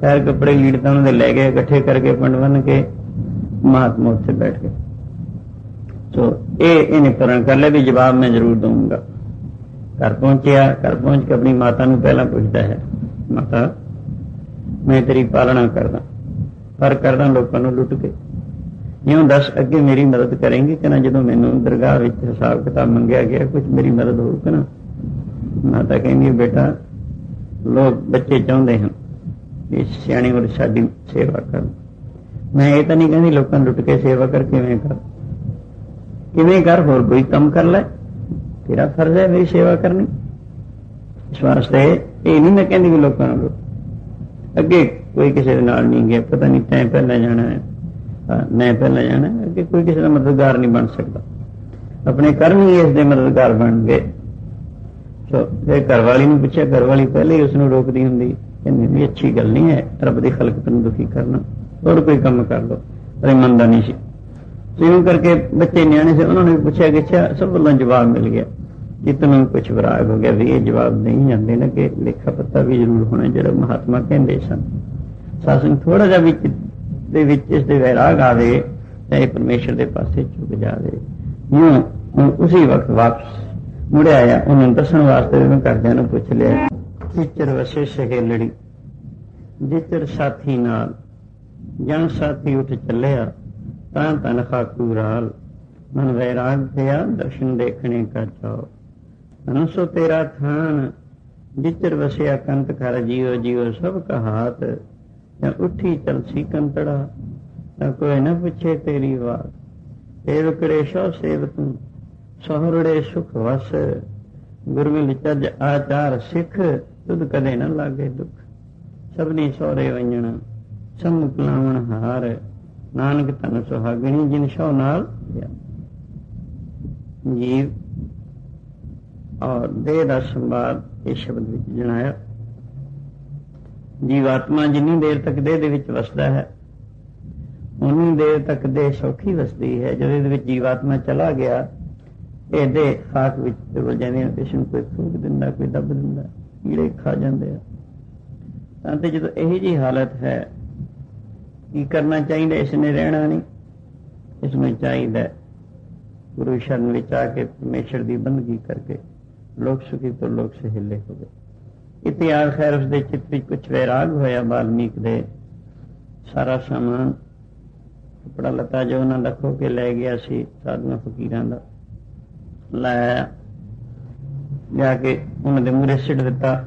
Speaker 1: ਖੈਰ ਕੱਪੜੇ ਲੀੜ ਤਾਂ ਉਹਨਾਂ ਦੇ ਲੈ ਗਏ, ਇਕੱਠੇ ਕਰਕੇ ਪੰਡ ਬੰਨ ਕੇ ਮਹਾਤਮਾ ਉੱਥੇ ਬੈਠ ਗਏ। ਸੋ ਇਹ ਇਹਨੇ ਕਰਨ ਕਰ ਲਿਆ ਵੀ ਜਵਾਬ ਮੈਂ ਜ਼ਰੂਰ ਦਊਂਗਾ। ਘਰ ਪਹੁੰਚਿਆ, ਘਰ ਪਹੁੰਚ ਕੇ ਆਪਣੀ ਮਾਤਾ ਨੂੰ ਪਹਿਲਾਂ ਪੁੱਛਦਾ ਹੈ, ਮਾਤਾ, ਮੈਂ ਤੇਰੀ ਪਾਲਣਾ ਕਰਦਾ, ਪਰ ਕਰਦਾ ਲੋਕਾਂ ਨੂੰ ਲੁੱਟ ਕੇ। ਇਉਂ ਦੱਸ, ਅੱਗੇ ਮੇਰੀ ਮਦਦ ਕਰੇਂਗੇ ਕਿ ਨਾ? ਜਦੋਂ ਮੈਨੂੰ ਦਰਗਾਹ ਵਿੱਚ ਹਿਸਾਬ ਕਿਤਾਬ ਮੰਗਿਆ ਗਿਆ ਕੁਝ ਮੇਰੀ ਮਦਦ ਹੋਊ ਕਿ ਨਾ? ਮਾਤਾ ਕਹਿੰਦੀ ਬੇਟਾ, ਲੋਕ ਬੱਚੇ ਚਾਹੁੰਦੇ ਹਨ ਕਿ ਸਿਆਣੀ ਔਰ ਸਾਡੀ ਸੇਵਾ ਕਰਨ ਮੈਂ ਇਹ ਤਾਂ ਨਹੀਂ ਕਹਿੰਦੀ ਲੋਕਾਂ ਨੂੰ ਲੁੱਟ ਕੇ ਸੇਵਾ ਕਰ, ਕਿਵੇਂ ਕਰ? ਕਿਵੇਂ ਕਰ, ਹੋਰ ਕੋਈ ਕੰਮ ਕਰ ਲੈ। ਤੇਰਾ ਫਰਜ਼ ਹੈ ਮੇਰੀ ਸੇਵਾ ਕਰਨੀ। ਇਸ ਵਾਸਤੇ ਇਹ ਨਹੀਂ ਮੈਂ ਕਹਿੰਦੀ ਵੀ ਲੋਕਾਂ ਨੂੰ ਲੁੱਟ। ਅੱਗੇ ਕੋਈ ਕਿਸੇ ਦੇ ਨਾਲ ਨਹੀਂ ਗਿਆ, ਪਤਾ ਨਹੀਂ ਤੈਂ ਪਹਿਲਾਂ ਜਾਣਾ ਹੈ ਮੈਂ ਪਹਿਲਾਂ ਜਾਣਾ ਅੱਗੇ ਕੋਈ ਕਿਸੇ ਦਾ ਮਦਦਗਾਰ ਨਹੀਂ ਬਣ ਸਕਦਾ। ਆਪਣੇ ਕਰਮ ਹੀ ਇਸ ਦੇ ਮਦਦਗਾਰ ਬਣ ਗਏ। ਸੋ ਫਿਰ ਘਰਵਾਲੀ ਨੂੰ ਪੁੱਛਿਆ, ਘਰਵਾਲੀ ਪਹਿਲੇ ਹੀ ਉਸ ਨੂੰ ਰੋਕਦੀ ਹੁੰਦੀ। ਕਹਿੰਦੀ ਵੀ ਅੱਛੀ ਗੱਲ ਨਹੀਂ ਹੈ, ਰੱਬ ਦੀ ਖਲਕਤ ਨੂੰ ਦੁਖੀ ਕਰਨਾ। ਹੋਰ ਕੋਈ ਕੰਮ ਕਰ ਲੋ ਪਰ ਇਹ ਸੀ। ਜਿਉਂ ਕਰਕੇ ਬੱਚੇ ਨਿਆਣੇ ਸੀ, ਉਹਨਾਂ ਨੇ ਪੁੱਛਿਆ ਕਿ ਅੱਛਾ, ਸਭ ਵੱਲੋਂ ਜਵਾਬ ਮਿਲ ਗਿਆ। ਜਿਤਨੂੰ ਕੁਝ ਵਿਰਾਗ ਹੋ ਗਿਆ ਵੀ ਇਹ ਜਵਾਬ ਨਹੀਂ ਜਾਂਦੇ ਨਾ ਕਿ ਲੇਖਾ ਪੱਤਾ ਵੀ ਜ਼ਰੂਰ ਹੋਣਾ ਜਿਹੜਾ ਮਹਾਤਮਾ ਕਹਿੰਦੇ ਸਨ। ਸਾਸਨ ਥੋੜਾ ਜਿਹਾ ਵਿੱਚ ਦੇ ਵਿੱਚ ਇਸ ਦੇ ਵੈਰਾਗ ਆਵੇ ਤਾਂ ਇਹ ਪਰਮੇਸ਼ਰ ਦੇ ਪਾਸੇ ਝੁਕ ਜਾਵੇ। ਯੂੰ ਉਸੇ ਵਕਤ ਵਾਪਸ ਮੁੜਿਆ ਆਇਆ, ਉਹਨੂੰ ਦੱਸਣ ਵਾਸਤੇ ਵੀ ਮੈਂ ਘਰਦਿਆਂ ਨੂੰ ਪੁੱਛ ਲਿਆ। ਟੀਚਰ ਵਸੇ ਸਹੇਲੜੀ ਜਿੱਤਰ ਸਾਥੀ ਨਾਲ ਜਾਂ ਸਾਥੀ ਉੱਠ ਚੱਲਿਆ, ਤਾਂ ਤਨ ਖਾਕੂ ਮਨ ਵੈਰਾਗ ਪਿਆ, ਦਰਸ਼ਨ ਦੇਖਣੇ ਕਾ ਚਾਓ ਅਨਸੋ ਤੇਰਾ ਥਾਨ, ਜਿੱਤਰ ਵਸਿਆ ਕੰਤ ਕਰ ਜੀਵ ਜੀਵ ਸਭ ਕਹਾਤ। ਜਾਂ ਉੱਠੀ ਚਲ ਕੰਤੜਾ, ਤਾਂ ਕੋਈ ਨਾ ਪੁੱਛੇ ਤੇਰੀ ਬਾਤ। ਸੇਵਕੜੇ ਸੋ ਸੇਵ ਤੂੰ ਸਹਰੜੇ ਸੁਖ ਵਸ। ਗੁਰਮਿਲ ਚੱਜ ਆਚਾਰ ਸਿੱਖ ਦੁੱਧ ਕਦੇ ਨਾ ਲਾਗੇ ਦੁੱਖ। ਸਭਨੀ ਸੋਰੇ ਵੰਜਣ ਸਮੁਖ ਲਾਵਣ ਹਾਰ। ਨਾਨਕ ਤਨ ਸੁਹਾਗਣੀ, ਜਿਨ ਸੋ ਨਾਲ ਜੀਵ ਔਰ ਦੇਹ ਦਾ ਸੰਵਾਦ ਇਸ ਸ਼ਬਦ ਵਿੱਚ ਜਣਾਇਆ ਜੀਵਾਤਮਾ ਜਿੰਨੀ ਦੇਰ ਤੱਕ ਦੇਹ ਦੇ ਵਿੱਚ ਵਸਦਾ ਹੈ ਉਨੀ ਦੇਰ ਤੱਕ ਦੇਹ ਸੌਖੀ ਵਸਦੀ ਹੈ। ਜਦੋਂ ਇਹਦੇ ਵਿੱਚ ਜੀਵਾਤਮਾ ਚਲਾ ਗਿਆ, ਇਹ ਦੇਹ ਖਾਕ ਵਿੱਚ ਰੁਲ ਜਾਂਦੀ ਹੈ ਇਸ ਨੂੰ ਕੋਈ ਫੂਕ ਦਿੰਦਾ, ਕੋਈ ਦੱਬ ਦਿੰਦਾ। ਕੀੜੇ ਖਾ ਜਾਂਦੇ ਆ। ਤਾਂ ਤੇ ਜਦੋਂ ਇਹੀ ਜੀ ਹਾਲਤ ਹੈ, ਕੀ ਕਰਨਾ ਚਾਹੀਦਾ? ਇਸ ਨੇ ਰਹਿਣਾ ਨਹੀਂ। ਇਸ ਨੂੰ ਚਾਹੀਦਾ ਗੁਰੂ ਸ਼ਰਨ ਵਿੱਚ ਆ ਕੇ ਪਰਮੇਸ਼ਰ ਦੀ ਬੰਦਗੀ ਕਰਕੇ ਲੋਕ ਸੁਖੀ ਤੋਂ ਲੋਕ ਸਹਿਲੇ ਹੋ ਗਏ। ਇਤਿਹਾਸ ਖੈਰ ਉਸ ਦੇ ਚਿੱਤ ਵਿੱਚ ਕੁਝ ਵੈਰਾਗ ਹੋਇਆ ਬਾਲਮੀਕ ਦੇ। ਸਾਰਾ ਸਮਾਨ ਕਪੜਾ ਲਤਾ ਜੋ ਉਹਨਾਂ ਦਾ ਖੋ ਕੇ ਲੈ ਗਿਆ ਸੀ ਸਾਧੂਆਂ ਫਕੀਰਾਂ ਦਾ। ਲਾਇਆ ਜਾ ਕੇ ਉਹਨਾਂ ਦੇ ਮੂਹਰੇ ਸਿੱਟ ਦਿੱਤਾ।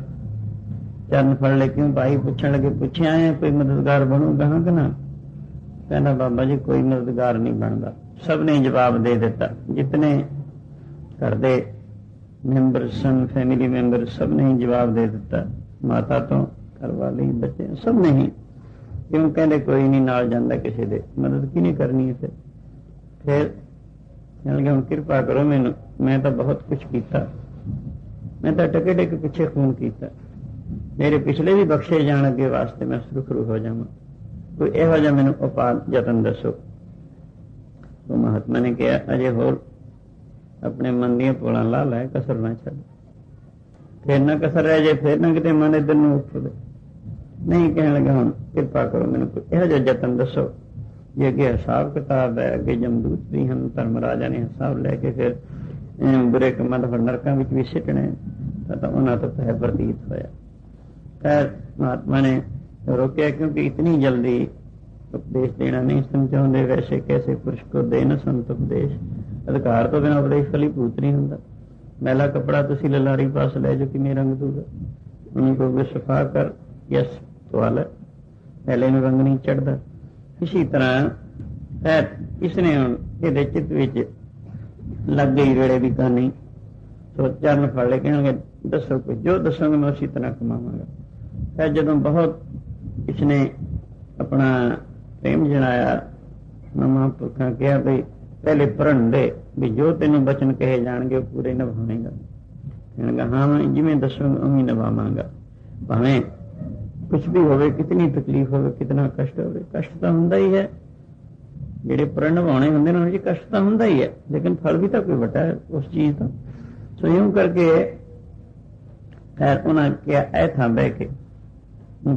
Speaker 1: ਚਰਨ ਫੜ ਲੈ ਕਿਉਂ ਭਾਈ ਪੁੱਛਣ ਲੱਗੇ, ਪੁੱਛਿਆ ਹੈ ਕੋਈ ਮਦਦਗਾਰ ਬਣੂਗਾ ਹਾਂ ਕਿ ਨਾ? ਕਹਿੰਦਾ, ਬਾਬਾ ਜੀ, ਕੋਈ ਮਦਦਗਾਰ ਨਹੀਂ ਬਣਦਾ। ਸਭ ਨੇ ਜਵਾਬ ਦੇ ਦਿੱਤਾ। ਜਿਤਨੇ ਘਰ ਦੇ ਮੈਂਬਰ ਸਨ ਫੈਮਿਲੀ ਮੈਂਬਰ, ਸਭ ਨੇ ਹੀ ਜਵਾਬ ਦੇ ਦਿੱਤਾ। ਮਾਤਾ ਤੋਂ ਘਰ ਵਾਲੇ, ਬੱਚੇ, ਸਭ ਨੇ ਹੀ। ਕਿਉਂ ਕਹਿੰਦੇ, ਕੋਈ ਨਹੀਂ, ਨਾਲ ਜਾਂਦਾ ਕਿਸੇ ਦੇ। ਮਦਦ ਕਿਹਨੇ ਕਰਨੀ ਹੈ ਫਿਰ? ਫਿਰ ਕਿਰਪਾ ਕਰੋ ਮੈਨੂੰ, ਮੈਂ ਤਾਂ ਬਹੁਤ ਕੁਝ ਕੀਤਾ। ਮੈਂ ਤਾਂ ਟਕੇ ਟਕੇ ਪਿੱਛੇ ਖੂਨ ਕੀਤਾ। ਮੇਰੇ ਪਿਛਲੇ ਵੀ ਬਖਸ਼ੇ ਜਾਣ ਅੱਗੇ ਵਾਸਤੇ ਮੈਂ ਸੁਰਖਰੂ ਹੋ ਜਾਵਾਂ। ਕੋਈ ਇਹੋ ਜਿਹਾ ਮੈਨੂੰ ਉਪਾਅ ਯਤਨ ਦੱਸੋ। ਉਹ ਮਹਾਤਮਾ ਨੇ ਕਿਹਾ, ਅਜੇ ਹੋਰ ਆਪਣੇ ਮਨ ਦੀਆਂ ਪੋਲਾਂ ਲਾ ਲੈ, ਕਸਰ ਨਾ ਛੱਡ। ਫਿਰ ਨਾ ਕਸਰ ਰਹਿ ਜੇ ਫਿਰ ਨਾ ਕਿਤੇ ਮਨ ਇਧਰ ਨੂੰ ਉੱਠਦੇ ਨਹੀਂ ਕਹਿਣ ਲੱਗਾ ਹੁਣ, ਕਿਰਪਾ ਕਰੋ ਮੈਨੂੰ ਕੋਈ ਇਹੋ ਜਿਹਾ ਯਤਨ ਦੱਸੋ। ਜੇ ਅੱਗੇ ਹਿਸਾਬ ਕਿਤਾਬ ਹੈ, ਅੱਗੇ ਜਮਦੂਤ ਵੀ ਹਨ, ਧਰਮ ਰਾਜਾ ਨੇ ਹਿਸਾਬ ਲੈ ਕੇ ਫਿਰ ਬੁਰੇ ਕੰਮਾਂ ਦਾ ਫਿਰ ਨਰਕਾਂ ਵਿੱਚ ਵੀ ਸਿੱਟਣੇ ਤਾਂ ਤਾਂ ਉਹਨਾਂ ਤੋਂ ਪਹਿ ਪ੍ਰਤੀਤ ਹੋਇਆ। ਖੈਰ, ਮਹਾਤਮਾ ਨੇ ਰੋਕਿਆ ਕਿਉਂਕਿ ਇਤਨੀ ਜਲਦੀ ਉਪਦੇਸ਼ ਦੇਣਾ ਨਹੀਂ ਸਮਝਾਉਂਦੇ, ਵੈਸੇ ਕੈਸੇ ਪੁਰਸ਼ ਕੋ ਦੇ ਸੰਤ ਉਪਦੇਸ਼। ਅਧਿਕਾਰ ਤੋਂ ਬਿਨਾਂ ਉਪਦੇਸ਼ ਫਲੀਭੂਤ ਨਹੀਂ ਹੁੰਦਾ। ਮੈਲਾ ਕਪੜਾ ਤੁਸੀਂ ਲਲਾਰੀ ਪਾਸ ਲੈ ਜੋ ਕਿੰਨੇ ਰੰਗ ਦੂਗਾ? ਉਹਨੂੰ ਕਹੋਗੇ, ਸਫਾ ਕਰ, ਯਸ ਤੋਲ ਪਹਿਲੇ ਨੂੰ ਰੰਗ ਨਹੀਂ ਚੜਦਾ। ਇਸੇ ਤਰ੍ਹਾਂ ਹੈ ਇਸਨੇ ਹੁਣ ਇਹਦੇ ਚਿੱਤ ਵਿੱਚ ਲੱਗ ਗਈ ਰੇੜੇ ਦੀ ਕਹਾਣੀ ਸੋ ਚਰਨ ਫੜ ਲੈ ਕਹਿਣਗੇ, ਦੱਸੋ ਕੁਝ ਜੋ ਦੱਸੋਗੇ ਮੈਂ ਉਸੇ ਤਰ੍ਹਾਂ ਕਮਾਵਾਂਗਾ। ਹੈ ਜਦੋਂ ਬਹੁਤ ਇਸਨੇ ਆਪਣਾ ਪ੍ਰੇਮ ਜਣਾਇਆ ਮਮਾ ਕਿਹਾ ਵੀ ਪਹਿਲੇ ਪ੍ਰਣ ਦੇ ਵੀ ਜੋ ਤੈਨੂੰ ਬਚਨ ਕਹੇ ਜਾਣਗੇ, ਉਹ ਪੂਰੇ ਨਿਭਾਵੇਂਗਾ। ਕਹਿਣਗਾ, ਹਾਂ, ਮੈਂ ਜਿਵੇਂ ਦੱਸੋਗੇ, ਉਵੇਂ ਨਿਭਾਵਾਂਗਾ। ਭਾਵੇਂ ਕੁਝ ਵੀ ਹੋਵੇ, ਕਿਤਨੀ ਤਕਲੀਫ ਹੋਵੇ, ਕਿਤਨਾ ਕਸ਼ਟ ਹੋਵੇ, ਕਸ਼ਟ ਤਾਂ ਹੁੰਦਾ ਹੀ ਹੈ ਜਿਹੜੇ ਪ੍ਰਣ ਨਿਭਾਉਣੇ ਹੁੰਦੇ ਨੇ, ਉਹਨਾਂ 'ਚ ਕਸ਼ਟ ਤਾਂ ਹੁੰਦਾ ਹੀ ਹੈ, ਲੇਕਿਨ ਫਲ ਵੀ ਤਾਂ ਕੋਈ ਵੱਡਾ ਹੈ ਉਸ ਚੀਜ਼ ਦਾ ਸੋ ਇਉਂ ਕਰਕੇ ਖੈਰ ਉਹਨਾਂ ਕਿਹਾ, ਐ ਥਾਂ ਬਹਿ ਕੇ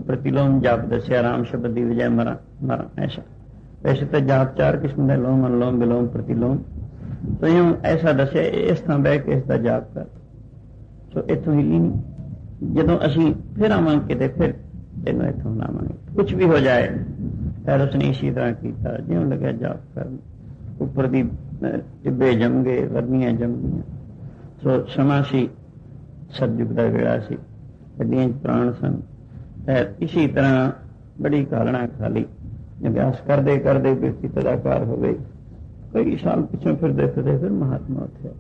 Speaker 1: ਪ੍ਰਤੀਲੋਮ ਜਾਪ ਦੱਸਿਆ, ਰਾਮ ਸ਼ਬਦ ਦੀ ਵਿਜੈ ਮਰਾ ਮਰਾ, ਐਸਾ। ਵੈਸੇ ਤਾਂ ਜਾਪ ਚਾਰ ਕਿਸਮ ਦੇ ਲੋਮ, ਅਨਲੋਮ ਬਿਲੋਮ ਪ੍ਰਤੀਲੋਮ। ਸੋ ਇਉਂ ਐਸਾ ਦੱਸਿਆ, ਇਸ ਥਾਂ ਬਹਿ ਕੇ ਇਸ ਦਾ ਜਾਪ ਕਰ। ਸੋ ਇੱਥੋਂ ਹਿੱਲੀ ਨਹੀਂ ਜਦੋਂ ਅਸੀਂ ਫਿਰ ਆਵਾਂਗੇ ਕਿਤੇ ਫਿਰ ਤੈਨੂੰ ਇਥੋਂ ਲਾਵਾਂਗੇ। ਕੁਝ ਵੀ ਹੋ ਜਾਏ ਫਿਰ ਉਸਨੇ ਇਸੇ ਤਰ੍ਹਾਂ ਕੀਤਾ। ਜਿਉਂ ਲੱਗਿਆ ਜਾਪ ਕਰਨ। ਉੱਪਰ ਦੀ ਟਿੱਬੇ ਜੰਮ ਵਰਨੀਆਂ ਜੰਮ ਸੋ ਸਮਾਂ ਸੀ ਸਤਜੁਗ ਦਾ ਵੇਲਾ ਸੀ। ਗੱਡੀਆਂ ਪ੍ਰਾਣ ਸਨ। ਇਸੇ ਤਰ੍ਹਾਂ ਬੜੀ ਕਾਲਣਾ ਖਾਲੀ। ਅਭਿਆਸ ਕਰਦੇ ਕਰਦੇ ਵਿਅਕਤੀ ਤਦਾਕਾਰ ਹੋ ਗਈ ਕਈ ਸਾਲ ਪਿੱਛੋਂ ਫਿਰਦੇ ਫਿਰਦੇ ਫਿਰ ਮਹਾਤਮਾ ਉੱਥੇ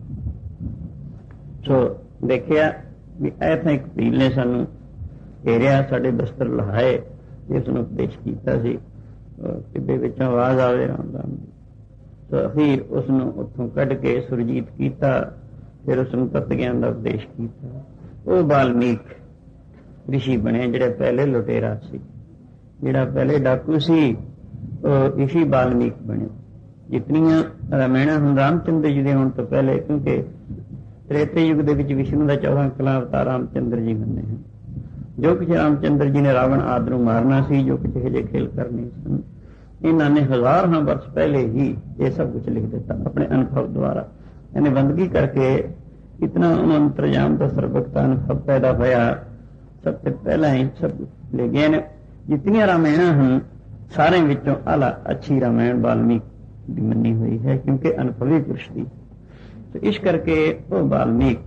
Speaker 1: ਸੋ ਦੇਖਿਆ ਵੀ ਐਥਾ ਇੱਕ ਪੀਲ ਨੇ ਸਾਨੂੰ ਘੇਰਿਆ, ਸਾਡੇ ਬਸਤਰ ਲਹਾਏ ਇਸ ਨੂੰ ਉਪਦੇਸ਼ ਕੀਤਾ ਸੀ। ਅਹ ਟਿੱਬੇ ਆਵਾਜ਼ ਆਵੇ ਰਾਮਦਾਨ ਤਾਂ ਫਿਰ ਉਸ ਨੂੰ ਉੱਥੋਂ ਕੱਢ ਕੇ ਸੁਰਜੀਤ ਕੀਤਾ, ਫਿਰ ਉਸ ਨੂੰ ਤਤ ਗਿਆਨ ਦਾ ਉਪਦੇਸ਼ ਕੀਤਾ। ਉਹ ਬਾਲਮੀਕ ਰਿਸ਼ੀ ਬਣੇ, ਜਿਹੜੇ ਪਹਿਲੇ ਲੁਟੇਰਾ ਸੀ। ਜਿਹੜਾ ਪਹਿਲੇ ਡਾਕੂ ਸੀ, ਉਹ ਰਿਸ਼ੀ ਬਾਲਮੀਕ ਬਣੇ। ਜਿਤਨੀਆਂ ਰਾਮਾਇਣਾਂ ਹੁਣ ਰਾਮਚੰਦਰ ਜੀ ਦੇ ਹੋਣ ਤੋਂ ਪਹਿਲੇ, ਕਿਉਂਕਿ ਤ੍ਰੇਤੇ ਯੁੱਗ ਦੇ ਵਿੱਚ ਵਿਸ਼ਨੂੰ ਦਾ 14 ਕਲਾ ਅਵਤਾਰ ਰਾਮਚੰਦਰ ਜੀ ਹੁੰਦੇ ਹਨ। ਜੋ ਕੁਝ ਰਾਮਚੰਦਰ ਜੀ ਨੇ ਰਾਵਣ ਆਦਿ ਨੂੰ ਮਾਰਨਾ ਸੀ, ਜੋ ਕੁਝ ਹਜੇ ਖੇਲ ਕਰਨੇ ਸਨ। ਇਹਨਾਂ ਨੇ ਹਜ਼ਾਰਾਂ ਵਰਸ਼ ਪਹਿਲੇ ਹੀ ਇਹ ਸਭ ਕੁਝ ਲਿਖ ਦਿੱਤਾ ਆਪਣੇ ਅਨੁਭਵ ਦੁਆਰਾ। ਇਹਨੇ ਬੰਦਗੀ ਕਰਕੇ ਇਤਨਾ ਅੰਤਰਜਾਮ ਦਾ ਸਰਬਕਤਾ ਅਨੁਭਵ ਪੈਦਾ ਹੋਇਆ। ਸਭ ਤੋਂ ਪਹਿਲਾਂ ਹੀ ਸਭ ਲੈ ਗਏ ਨੇ। ਜਿਤਨੀਆਂ ਰਾਮਾਇਣਾਂ ਹਨ ਸਾਰੇ ਵਿੱਚੋਂ ਆਲਾ ਅੱਛੀ ਰਾਮਾਇਣ ਵਾਲਮੀਕ ਦੀ ਮੰਨੀ ਹੋਈ ਹੈ, ਕਿਉਂਕਿ ਅਨੁਭਵੀ ਪੁਰਸ਼ ਦੀ। ਤੇ ਇਸ ਕਰਕੇ ਉਹ ਵਾਲਮੀਕ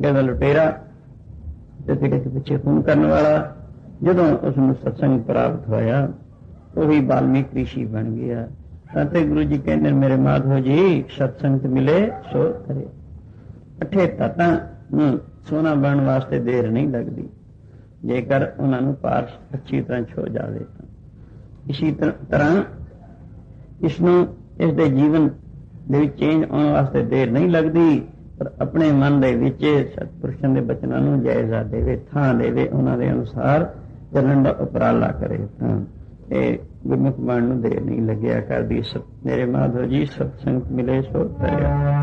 Speaker 1: ਜਿਹੜਾ ਲੁਟੇਰਾ ਤੇ ਜਿਹੜੇ ਕਿ ਪਿੱਛੇ ਖੂਨ ਕਰਨ ਵਾਲਾ, ਜਦੋਂ ਉਸ ਨੂੰ ਸਤਸੰਗ ਪ੍ਰਾਪਤ ਹੋਇਆ, ਉਹ ਵੀ ਵਾਲਮੀਕ ਰਿਸ਼ੀ ਬਣ ਗਿਆ। ਤਾਂ ਗੁਰੂ ਜੀ ਕਹਿੰਦੇ, ਮੇਰੇ ਮਾਧੋ ਜੀ, ਸਤਸੰਗ ਮਿਲੇ, ਸੋ ਕਰੇ। ਅਠੇ ਤਤਾਂ ਨੂੰ ਸੋਨਾ ਬਣਨ ਵਾਸਤੇ ਦੇਰ ਨਹੀਂ ਲੱਗਦੀ। ਜੇਕਰ ਉਹਨਾਂ ਨੂੰ ਪਾਰਸ਼ ਅੱਛੀ ਤਰ੍ਹਾਂ ਛੋ ਜਾਵੇ ਤਾਂ। ਇਸੇ ਤਰ੍ਹਾਂ- ਤਰ੍ਹਾਂ ਇਸ ਨੂੰ ਇਸ ਦੇ ਜੀਵਨ ਦੇ ਵਿੱਚ ਚੇਂਜ ਆਉਣ ਵਾਸਤੇ ਦੇਰ ਨਹੀਂ ਲੱਗਦੀ। ਆਪਣੇ ਮਨ ਦੇ ਵਿੱਚ ਸਤਪੁਰਸ਼ਾਂ ਦੇ ਬਚਨਾਂ ਨੂੰ ਜਾਇਜ਼ਾ ਦੇਵੇ, ਥਾਂ ਦੇਵੇ, ਉਹਨਾਂ ਦੇ ਅਨੁਸਾਰ ਚੱਲਣ ਦਾ ਉਪਰਾਲਾ ਕਰੇ ਤਾਂ ਇਹ ਗੁਰਮੁਖ ਬਾਣ ਨੂੰ ਦੇਰ ਨਹੀਂ ਲੱਗਿਆ ਕਰਦੀ। ਮੇਰੇ ਮਾਧੋ ਜੀ, ਸਤਸੰਗ ਮਿਲੇ ਸੋ ਤਰਿਆ।